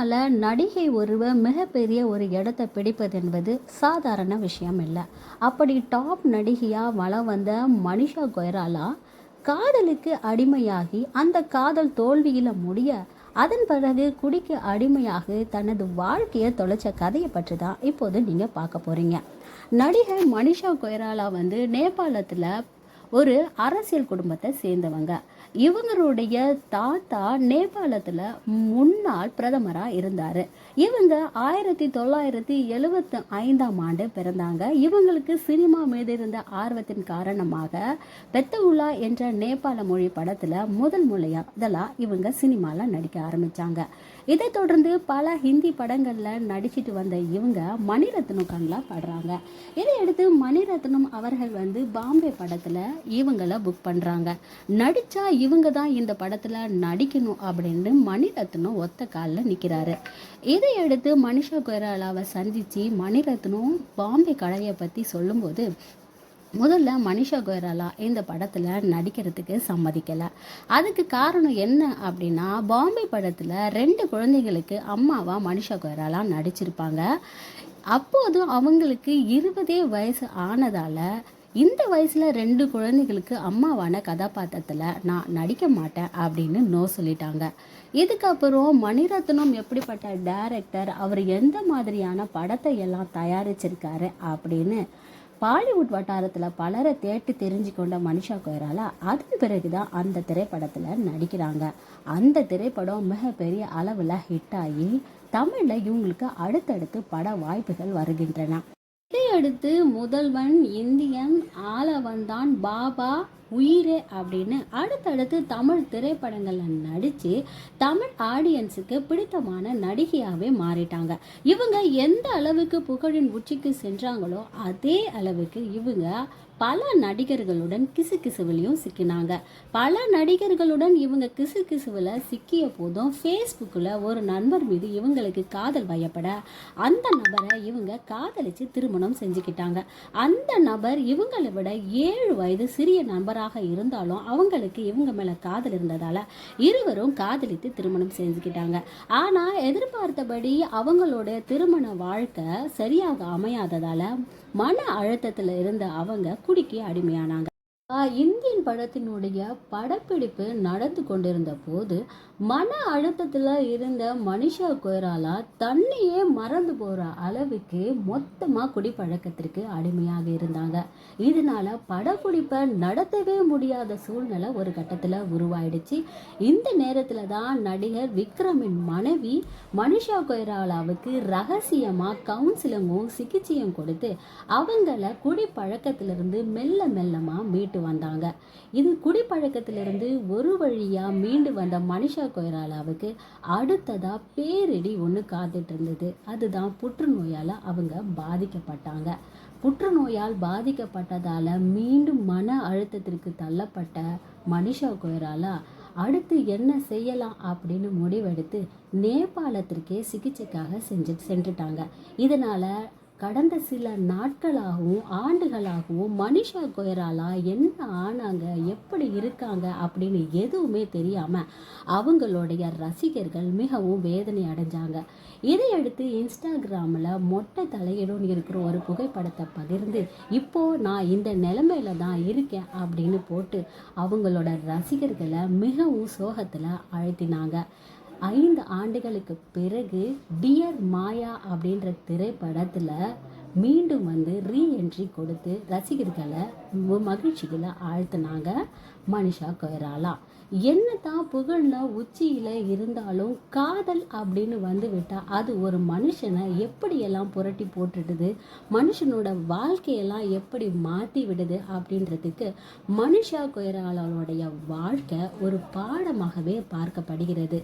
சினிமாவில் நடிகை ஒருவர் மிகப்பெரிய ஒரு இடத்தை பிடிப்பது என்பது சாதாரண விஷயம் இல்லை அப்படி டாப் நடிகையாக வளம் வந்த மனிஷா கொய்ராலா காதலுக்கு அடிமையாகி அந்த காதல் தோல்வியில் முடிய அதன் பிறகு குடிக்கு அடிமையாக தனது வாழ்க்கையை தொலைச்ச கதையை பற்றி தான் இப்போது நீங்கள் பார்க்க போகிறீங்க நடிகை மனிஷா கொய்ராலா வந்து நேபாளத்தில் ஒரு அரசியல் குடும்பத்தை சேர்ந்தவங்க. இவங்களுடைய தாத்தா நேபாளத்தில் முன்னாள் பிரதமராக இருந்தார். இவங்க ஆயிரத்தி தொள்ளாயிரத்தி எழுவத்தி ஐந்தாம் ஆண்டு பிறந்தாங்க. இவங்களுக்கு சினிமா மீது இருந்த ஆர்வத்தின் காரணமாக பெத்தவுலா என்ற நேபாள மொழி படத்தில் முதல் முறையாக இதெல்லாம் இவங்க சினிமாவில் நடிக்க ஆரம்பித்தாங்க இதை தொடர்ந்து பல ஹிந்தி படங்களில் நடிச்சிட்டு வந்த இவங்க மணிரத்னம் பாடுறாங்க. இதை இதையடுத்து மணிரத்னம் அவர்கள் வந்து பாம்பே படத்தில் இவங்கள புக் பண்ணுறாங்க நடித்தா இவங்க தான் இந்த படத்தில் நடிக்கணும் அப்படின்னு மணிரத்னம் ஒத்த காலில் நிற்கிறாரு இதையடுத்து மனிஷா கொய்ராலாவை சந்தித்து மணிரத்னம் பாம்பே கடையை பற்றி சொல்லும்போது முதல்ல மனிஷா கொய்ராலா இந்த படத்தில் நடிக்கிறதுக்கு சம்மதிக்கலை. அதுக்கு காரணம் என்ன அப்படின்னா பாம்பே படத்தில் ரெண்டு குழந்தைகளுக்கு அம்மாவாக மனிஷா கொய்ராலா நடிச்சிருப்பாங்க. அப்போதும் அவங்களுக்கு இருபதே வயசு ஆனதால் இந்த வயசில் ரெண்டு குழந்தைகளுக்கு அம்மாவான கதாபாத்திரத்தில் நான் நடிக்க மாட்டேன் அப்படின்னு நோ சொல்லிட்டாங்க. இதுக்கப்புறம் மணிரத்னம் எப்படிப்பட்ட டேரக்டர் அவர் எந்த மாதிரியான படத்தை எல்லாம் தயாரிச்சிருக்காரு அப்படின்னு பாலிவுட் வட்டாரத்தில் பலரை தேட்டு தெரிஞ்சு கொண்ட மனிஷா கொய்ராலா அதன் பிறகு தான் அந்த திரைப்படத்தில் நடிக்கிறாங்க. அந்த திரைப்படம் மிகப்பெரிய அளவில் ஹிட் ஆகி தமிழில் இவங்களுக்கு அடுத்தடுத்து பட வாய்ப்புகள் வருகின்றன. அடுத்து முதல்வன் இந்தியன் ஆளவந்தான் பாபா உயிர் அப்படின்னு அடுத்தடுத்து தமிழ் திரைப்படங்களில் நடித்து தமிழ் ஆடியன்ஸுக்கு பிடித்தமான நடிகையாகவே மாறிட்டாங்க. இவங்க எந்த அளவுக்கு புகழின் உச்சிக்கு சென்றாங்களோ அதே அளவுக்கு இவங்க பல நடிகர்களுடன் கிசு கிசுவிலையும் சிக்கினாங்க. பல நடிகர்களுடன் இவங்க கிசு கிசுவில் சிக்கிய போதும் ஃபேஸ்புக்கில் ஒரு நண்பர் மீது இவங்களுக்கு காதல் வயப்பட அந்த நபரை இவங்க காதலிச்சு திருமணம் செஞ்சுக்கிட்டாங்க. அந்த நபர் இவங்களை விட ஏழு வயது சிறிய நபர் நபராக இருந்தாலும் அவங்களுக்கு இவங்க மேலே காதல் இருந்ததால் இருவரும் காதலித்து திருமணம் செஞ்சுக்கிட்டாங்க. ஆனால் எதிர்பார்த்தபடி அவங்களோட திருமண வாழ்க்கை சரியாக அமையாததால் மன அழுத்தத்தில் இருந்த அவங்க குடிக்கி அடிமையானாங்க. இந்தியன் படத்தினுடைய படப்பிடிப்பு நடந்து கொண்டிருந்த போது மன அழுத்தத்தில் இருந்த மனிஷா கொய்ராலா தன்னையே மறந்து போகிற அளவுக்கு மொத்தமாக குடிப்பழக்கத்திற்கு அடிமையாக இருந்தாங்க. இதனால் படப்பிடிப்பை நடத்தவே முடியாத சூழ்நிலை ஒரு கட்டத்தில் உருவாயிடுச்சு. இந்த நேரத்தில் தான் நடிகர் விக்ரமின் மனைவி மனிஷா கொய்ராலாவுக்கு ரகசியமாக கவுன்சிலிங்கும் சிகிச்சையும் கொடுத்து அவங்கள குடிப்பழக்கத்திலிருந்து மெல்ல மெல்லமாக மீட்டு வந்தாங்க. இது குடிப்பழக்கத்திலிருந்து ஒரு வழியாக மீண்டு வந்த மனிஷா கொய்ராலாவுக்கு அடுத்ததாக பேரிடி ஒன்று காத்துட்டு இருந்தது. அதுதான் புற்றுநோயால் அவங்க பாதிக்கப்பட்டாங்க. புற்றுநோயால் பாதிக்கப்பட்டதால் மீண்டும் மன அழுத்தத்திற்கு தள்ளப்பட்ட மனிஷா கொய்ராலா அடுத்து என்ன செய்யலாம் அப்படின்னு முடிவெடுத்து நேபாளத்திற்கே சிகிச்சைக்காக செஞ்சு சென்றுட்டாங்க. இதனால் கடந்த சில நாட்களாகவும் ஆண்டுகளாகவும் மனிஷா கொயராலா என்ன ஆனாங்க எப்படி இருக்காங்க அப்படின்னு எதுவுமே தெரியாமல் அவங்களுடைய ரசிகர்கள் மிகவும் வேதனை அடைஞ்சாங்க. இதையடுத்து இன்ஸ்டாகிராமில் மொட்டை தலையிடும்னு இருக்கிற ஒரு புகைப்படத்தை பகிர்ந்து இப்போது நான் இந்த நிலைமையில தான் இருக்கேன் அப்படின்னு போட்டு அவங்களோட ரசிகர்களை மிகவும் சோகத்தில் அழுத்தினாங்க. ஐந்து ஆண்டுகளுக்கு பிறகு டியர் மாயா அப்படின்ற திரைப்படத்தில் மீண்டும் வந்து ரீஎன்ட்ரி கொடுத்து ரசிகர்களை மகிழ்ச்சிகளை ஆழ்த்தினாங்க மனிஷா கொய்ராலா. என்ன தான் புகழில் உச்சியில் இருந்தாலும் காதல் அப்படின்னு வந்து விட்டால் அது ஒரு மனுஷனை எப்படியெல்லாம் புரட்டி போட்டுடுது மனுஷனோட வாழ்க்கையெல்லாம் எப்படி மாற்றி விடுது அப்படின்றதுக்கு மனிஷா கொய்ராலாவுடைய வாழ்க்கை ஒரு பாடமாகவே பார்க்கப்படுகிறது.